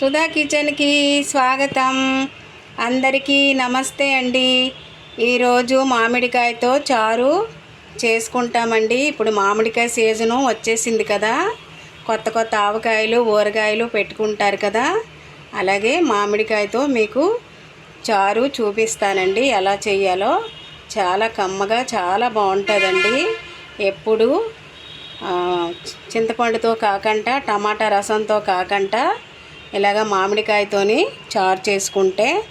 సుధా కిచెన్కి స్వాగతం. అందరికీ నమస్తే అండి. ఈరోజు మామిడికాయతో చారు చేసుకుంటామండి. ఇప్పుడు మామిడికాయ సీజను వచ్చేసింది కదా. కొత్త కొత్త ఆవకాయలు ఊరగాయలు పెట్టుకుంటారు కదా. అలాగే మామిడికాయతో మీకు చారు చూపిస్తానండి. ఎలా చేయాలో చాలా కమ్మగా చాలా బాగుంటుందండి. ఎప్పుడు చింతపండుతో కాకుండా టమాటా రసంతో కాకుండా ఇలాగ మామిడికాయతోని చారు చేసుకుంటే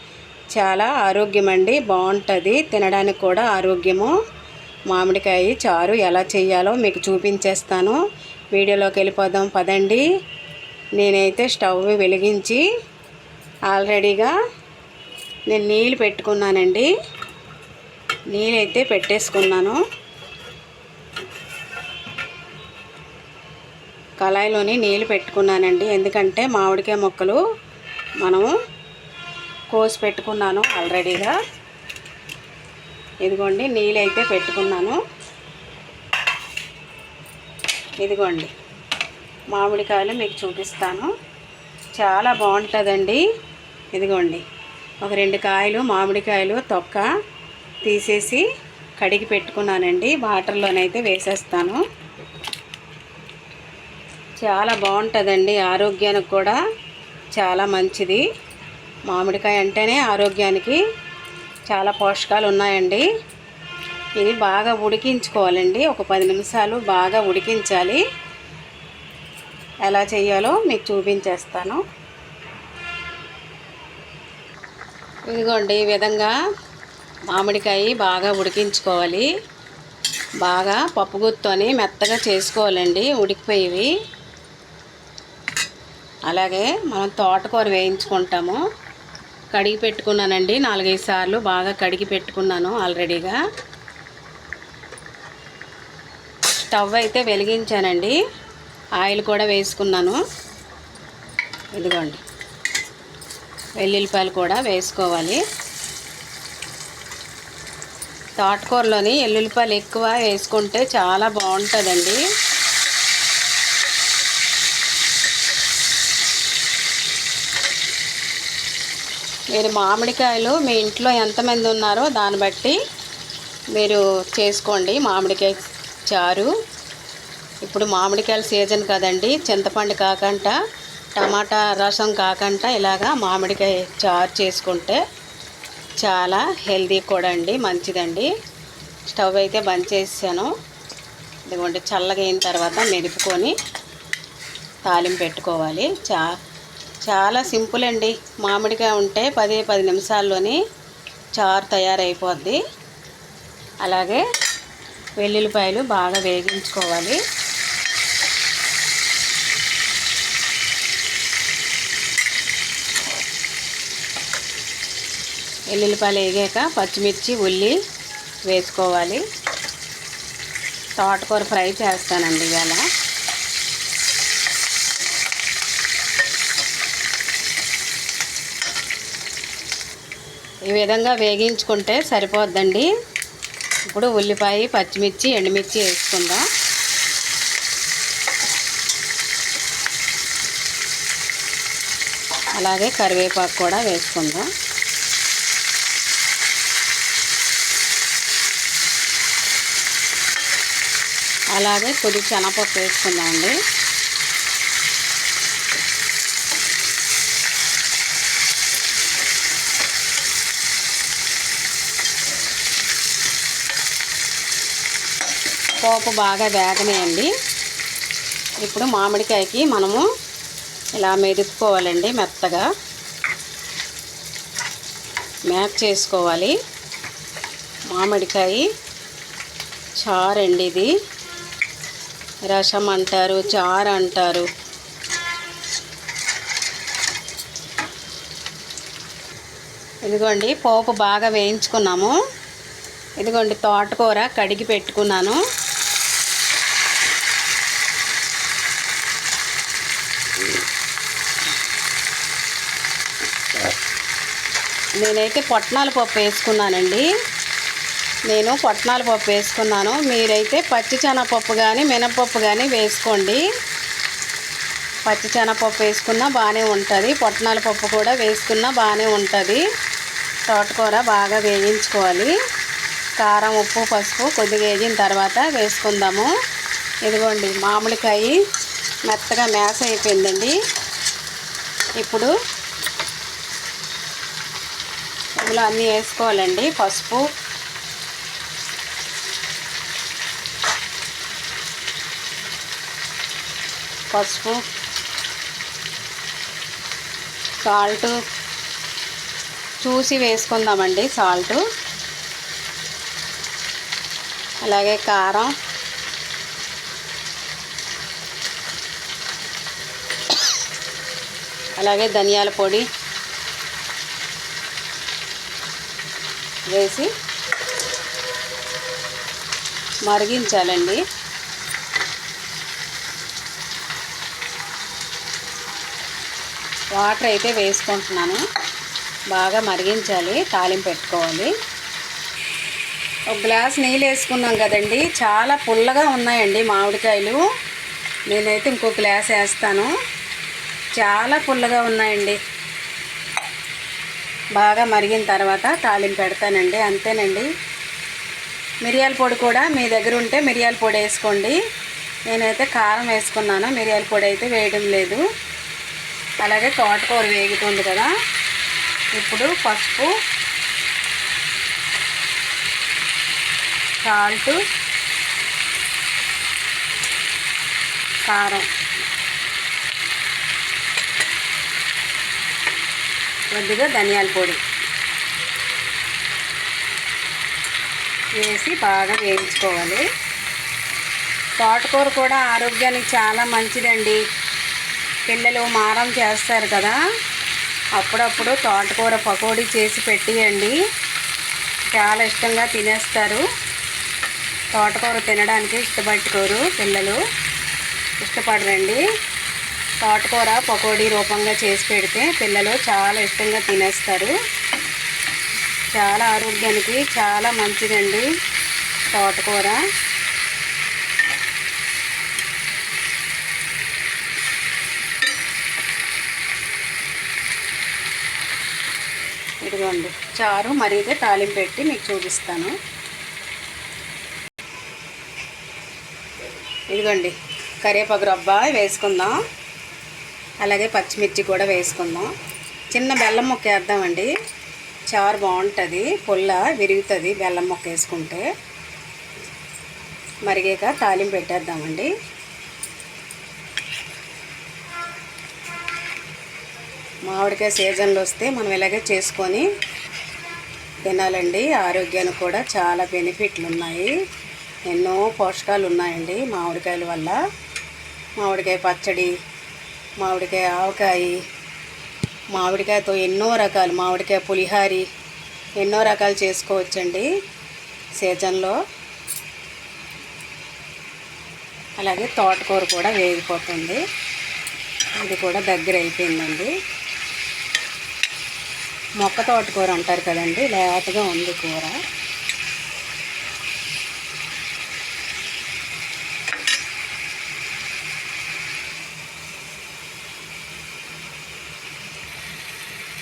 చాలా ఆరోగ్యం అండి బాగుంటుంది. తినడానికి కూడా ఆరోగ్యము. మామిడికాయ చారు ఎలా చేయాలో మీకు చూపించేస్తాను. వీడియోలోకి వెళ్ళిపోదాం పదండి. నేనైతే స్టవ్ వెలిగించి ఆల్రెడీగా నేను నీళ్ళు పెట్టుకున్నానండి. నీళ్ళైతే పెట్టేసుకున్నాను. కళాయిలోని నీళ్ళు పెట్టుకున్నానండి. ఎందుకంటే మామిడికాయ ముక్కలు మనము కోసి పెట్టుకున్నాను ఆల్రెడీగా. ఇదిగోండి నీళ్ళు అయితే పెట్టుకున్నాను. ఇదిగోండి మామిడికాయలు మీకు చూపిస్తాను. చాలా బాగుంటుందండి. ఇదిగోండి ఒక రెండు కాయలు మామిడికాయలు తొక్క తీసేసి కడిగి పెట్టుకున్నానండి. వాటర్లోనైతే వేసేస్తాను. చాలా బాగుంటుందండి. ఆరోగ్యానికి కూడా చాలా మంచిది. మామిడికాయ అంటేనే ఆరోగ్యానికి చాలా పోషకాలు ఉన్నాయండి. ఇది బాగా ఉడికించుకోవాలండి. ఒక పది నిమిషాలు బాగా ఉడికించాలి. ఎలా చేయాలో మీకు చూపించేస్తాను. ఇదిగోండి ఈ విధంగా మామిడికాయ బాగా ఉడికించుకోవాలి. బాగా పప్పు గుత్తోని మెత్తగా చేసుకోవాలండి. ఉడికిపోయేవి. అలాగే మనం తోటకూర వేయించుకుంటాము. కడిగి పెట్టుకున్నానండి. నాలుగైదు సార్లు బాగా కడిగి పెట్టుకున్నాను ఆల్రెడీగా. స్టవ్ అయితే వెలిగించానండి. ఆయిల్ కూడా వేసుకున్నాను. ఇదిగోండి. వెల్లుల్లిపాయలు కూడా వేసుకోవాలి. తోటకూరలోని ఎల్లుల్లిపాయలు ఎక్కువ వేసుకుంటే చాలా బాగుంటుందండి. మీరు మామిడికాయలు మీ ఇంట్లో ఎంతమంది ఉన్నారో దాన్ని బట్టి మీరు చేసుకోండి. మామిడికాయ చారు. ఇప్పుడు మామిడికాయల సీజన్ కదండి. చింతపండు కాకుండా టమాటా రసం కాకుండా ఇలాగా మామిడికాయ చారు చేసుకుంటే చాలా హెల్దీ కూడా అండి మంచిదండి. స్టవ్ అయితే బంద్ చేసాను ఇదిగోండి చల్లగా అయిన తర్వాత మెదుపుకొని తాలింపు పెట్టుకోవాలి. చా చాలా సింపుల్ అండి. మామిడికాయ ఉంటే పది పది నిమిషాల్లోని చారు తయారైపోద్ది. అలాగే వెల్లుల్లిపాయలు బాగా వేగించుకోవాలి. వెల్లుల్లిపాయలు వేగాక పచ్చిమిర్చి ఉల్లి వేసుకోవాలి. తోటకూర ఫ్రై చేస్తానండి ఇవాళ. ఈ విధంగా వేగించుకుంటే సరిపోద్దండి. ఇప్పుడు ఉల్లిపాయ పచ్చిమిర్చి ఎండుమిర్చి వేసుకుందాం. అలాగే కరివేపాకు కూడా వేసుకుందాం. అలాగే కొద్ది శనగపప్పు వేసుకుందామండి. పోపు బాగా వేగనేయండి. ఇప్పుడు మామిడికాయకి మనము ఇలా మెదుపుకోవాలండి మెత్తగా. మ్యాప్ చేసుకోవాలి. మామిడికాయ చారండి ఇది. రసం అంటారు చారు అంటారు. ఇదిగోండి పోపు బాగా వేయించుకున్నాము. ఇదిగోండి తోటకూర కడిగి పెట్టుకున్నాను. నేనైతే పొట్నాల పప్పు వేసుకున్నానండి. నేను పొట్నాల పప్పు వేసుకున్నాను. మీరైతే పచ్చి కానీ మినపప్పు కానీ వేసుకోండి. పచ్చిశనగపప్పు వేసుకున్నా బాగానే ఉంటుంది. పొట్నాల పప్పు కూడా వేసుకున్నా బాగానే ఉంటుంది. తోటకూర బాగా వేయించుకోవాలి. కారం ఉప్పు పసుపు కొద్దిగా వేగిన తర్వాత వేసుకుందాము. ఇదిగోండి మామిడికాయ మెత్తగా మేస అయిపోయిందండి. ఇప్పుడు ఇందులో అన్నీ వేసుకోవాలండి పసుపు. పసుపు. సాల్ట్. చూసి వేసుకుందామండి సాల్ట్. అలాగే కారం. అలాగే ధనియాల పొడి. వేసి మరిగించాలండి. వాటర్ అయితే వేసుకుంటున్నాను. బాగా మరిగించాలి తాలింపు పెట్టుకోవాలి. ఒక గ్లాస్ నీళ్ళు వేసుకున్నాం కదండి. చాలా పుల్లగా ఉన్నాయండి మామిడికాయలు. నేనైతే ఇంకో గ్లాస్ వేస్తాను. చాలా పుల్లగా ఉన్నాయండి. బాగా మరిగిన తర్వాత తాలింపు పెడతానండి అంతేనండి. మిరియాల పొడి కూడా మీ దగ్గర ఉంటే మిరియాల పొడి వేసుకోండి. నేనైతే కారం వేసుకున్నాను మిరియాల పొడి అయితే వేయడం లేదు. అలాగే తోటకూర వేగుతుంది కదా. ఇప్పుడు పసుపు సాల్ట్ కారం. కొద్దిగా ధనియాల పొడి. వేసి బాగా వేయించుకోవాలి. తోటకూర కూడా ఆరోగ్యానికి చాలా మంచిదండి. పిల్లలు మారం చేస్తారు కదా. అప్పుడప్పుడు తోటకూర పకోడీ చేసి పెట్టియండి. చాలా ఇష్టంగా తినేస్తారు. తోటకూర తినడానికి ఇష్టపట్టుకోరు పిల్లలు. ఇష్టపడరండి. తోటకూర పకోడీ రూపంగా చేసి పెడితే పిల్లలు చాలా ఇష్టంగా తినేస్తారు. చాలా ఆరోగ్యానికి చాలా మంచిదండి తోటకూర ఇదిగోండి చారు మరిగితే తాలింపు పెట్టి మీకు చూపిస్తాను. ఇదిగోండి కరివేపాకు రబ్బ వేసుకుందాం. అలాగే పచ్చిమిర్చి కూడా వేసుకుందాం. చిన్న బెల్లం ముక్క వేద్దామండి. చారు బాగుంటుంది. పుల్ల విరుగుతుంది బెల్లం ముక్క వేసుకుంటే. మరిగాక తాలింపు పెట్టేద్దామండి. మామిడికాయ సీజన్లో వస్తే మనం ఇలాగే చేసుకొని తినాలండి. ఆరోగ్యానికి కూడా చాలా బెనిఫిట్లు ఉన్నాయి. ఎన్నో పోషకాలు ఉన్నాయండి మామిడికాయల వల్ల. మామిడికాయ పచ్చడి మామిడికాయ ఆవకాయ మామిడికాయతో ఎన్నో రకాలు మామిడికాయ పులిహారి ఎన్నో రకాలు చేసుకోవచ్చండి సీజన్లో. అలాగే తోటకూర కూడా వేగిపోతుంది. ఇది కూడా దగ్గర అయిపోయిందండి. మొక్క తోటకూర అంటారు కదండి లేతగా ఉంది కూర.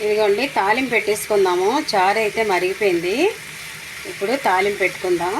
ఇదిగోండి తాలింపు పెట్టేసుకుందాము. చారు అయితే మరిగిపోయింది. ఇప్పుడు తాలింపు పెట్టుకుందాం.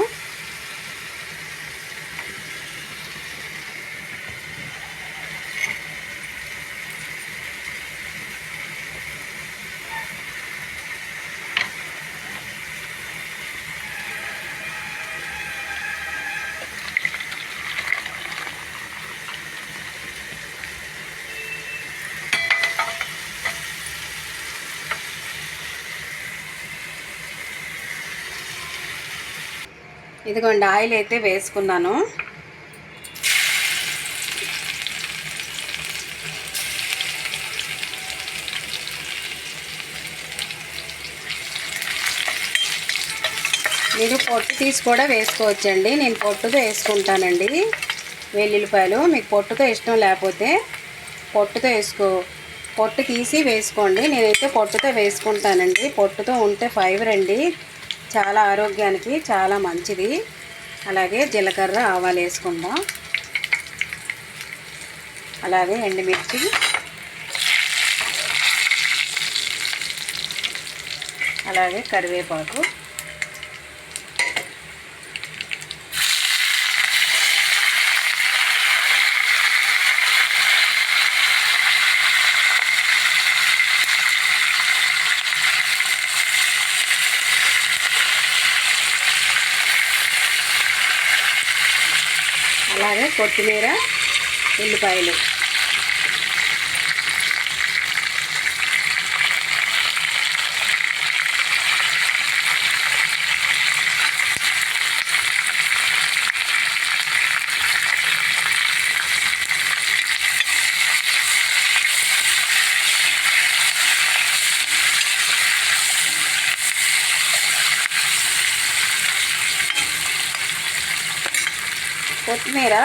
ఇదిగోండి ఆయిల్ అయితే వేసుకున్నాను. మీరు పొట్టు తీసి కూడా వేసుకోవచ్చండి. నేను పొట్టుతో వేసుకుంటానండి వెల్లుల్లిపాయలు. మీకు పొట్టుతో ఇష్టం లేకపోతే పొట్టుతో వేసుకో పొట్టు తీసి వేసుకోండి. నేనైతే పొట్టుతో వేసుకుంటానండి. పొట్టుతో ఉంటే ఫైబర్ అండి. చాలా ఆరోగ్యానికి చాలా మంచిది. అలాగే జీలకర్ర ఆవాలు వేసుకుందాం. అలాగే ఎండుమిర్చి. అలాగే కరివేపాకు. అలాగే కొత్తిమీర ఉల్లిపాయలు. కొత్తిమీర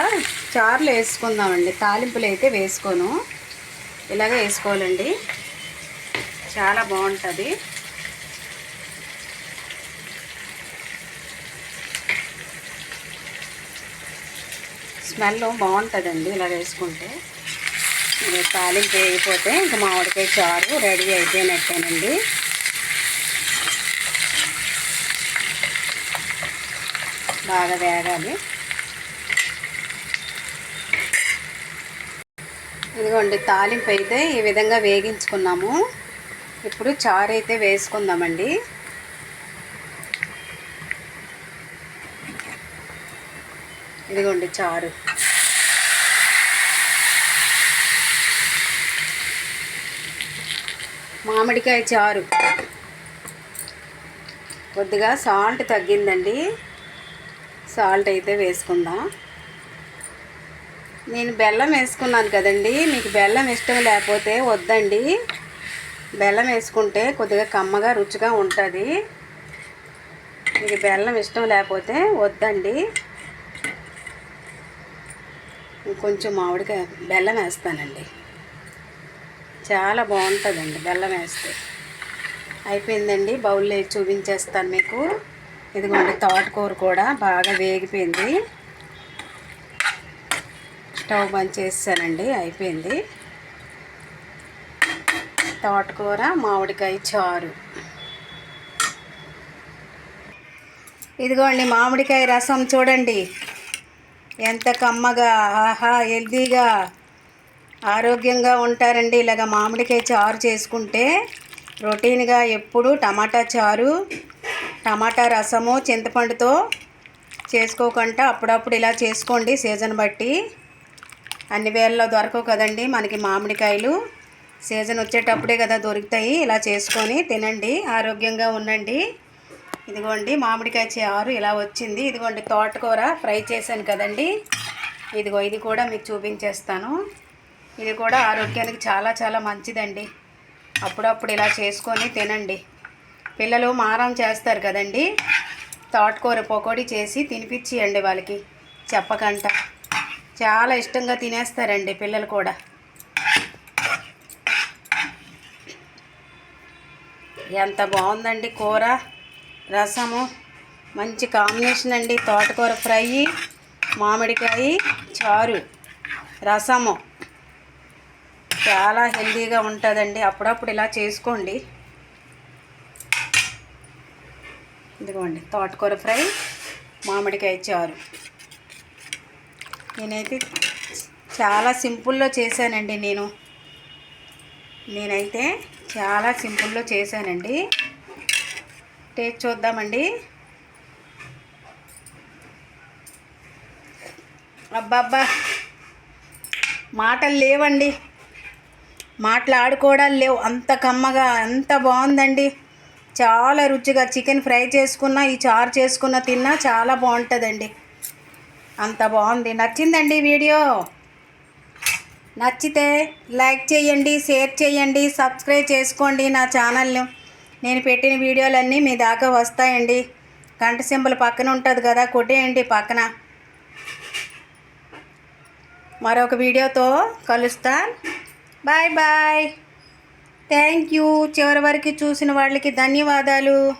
చారులు వేసుకుందామండి. తాలింపులు అయితే వేసుకోను. ఇలాగే వేసుకోవాలండి. చాలా బాగుంటుంది. స్మెల్ బాగుంటుందండి ఇలా వేసుకుంటే. తాలింపు వేయకపోతే ఇంకా మామిడికాయ చారు రెడీ అయిపోయినట్టేనండి. బాగా వేగాలి. ఇదిగోండి తాలింపు అయితే ఈ విధంగా వేగించుకున్నాము. ఇప్పుడు చారు అయితే వేసుకుందామండి. ఇదిగోండి చారు. మామిడికాయ చారు. కొద్దిగా సాల్ట్ తగ్గిందండి. సాల్ట్ అయితే వేసుకుందాం. నేను బెల్లం వేసుకున్నాను కదండి. మీకు బెల్లం ఇష్టం లేకపోతే వద్దండి. బెల్లం వేసుకుంటే కొద్దిగా కమ్మగా రుచిగా ఉంటుంది. మీకు బెల్లం ఇష్టం లేకపోతే వద్దండి. కొంచెం మామిడికాయ బెల్లం వేస్తానండి. చాలా బాగుంటుందండి బెల్లం వేస్తే. అయిపోయిందండి. బౌల్లో చూపించేస్తాను మీకు. ఇదిగోండి తోటకూర కూడా బాగా వేగిపోయింది. స్టవ్ బంద్ చేసానండి అయిపోయింది. తోటకూర మామిడికాయ చారు. ఇదిగోండి మామిడికాయ రసం చూడండి. ఎంత కమ్మగా ఆహా హెల్తీగా ఆరోగ్యంగా ఉంటారండి. ఇలాగ మామిడికాయ చారు చేసుకుంటే రొటీన్గా ఎప్పుడు టమాటా చారు టమాటా రసము చింతపండుతో చేసుకోకుండా అప్పుడప్పుడు ఇలా చేసుకోండి సీజన్ బట్టి. అన్ని వేళల్లో దొరకవు కదండి మనకి మామిడికాయలు. సీజన్ వచ్చేటప్పుడే కదా దొరుకుతాయి. ఇలా చేసుకొని తినండి ఆరోగ్యంగా ఉండండి. ఇదిగోండి మామిడికాయ చారు ఇలా వచ్చింది. ఇదిగోండి తోటకూర ఫ్రై చేశాను కదండి. ఇదిగో ఇది కూడా మీకు చూపించేస్తాను. ఇది కూడా ఆరోగ్యానికి చాలా చాలా మంచిదండి. అప్పుడప్పుడు ఇలా చేసుకొని తినండి. పిల్లలు మారం చేస్తారు కదండి. తోటకూర పకోడీ చేసి తినిపించియండి వాళ్ళకి. చెప్పకంట. చాలా ఇష్టంగా తినేస్తారండి పిల్లలు కూడా. ఎంత బాగుందండి కూర రసము మంచి కాంబినేషన్ అండి. తోటకూర ఫ్రై మామిడికాయ చారు రసము. చాలా హెల్తీగా ఉంటుందండి. అప్పుడప్పుడు ఇలా చేసుకోండి. ఇదిగోండి తోటకూర ఫ్రై మామిడికాయ చారు. నేనైతే చాలా సింపుల్లో చేశానండి నేను. నేనైతే చాలా సింపుల్లో చేశానండి. టేస్ట్ చూద్దామండి. అబ్బాబ్బా! మాటలు లేవండి. మాట్లాడుకోవడాలు లేవు. అంత కమ్మగా అంత బాగుందండి. చాలా రుచిగా చికెన్ ఫ్రై చేసుకున్న ఈ చారు చేసుకున్న తిన్నా చాలా బాగుంటుందండి. అంత బాగుంది. నచ్చిందండి వీడియో? నచ్చితే లైక్ చేయండి షేర్ చేయండి సబ్స్క్రైబ్ చేసుకోండి నా ఛానల్ను. నేను పెట్టిన వీడియోలన్నీ మీ దాకా వస్తాయండి. గంట సింబల్ పక్కన ఉంటుంది కదా కొట్టేయండి పక్కన. మరొక వీడియోతో కలుస్తా బాయ్ బాయ్. Thank you. చివరి వరకు చూసిన వాళ్ళకి ధన్యవాదాలు.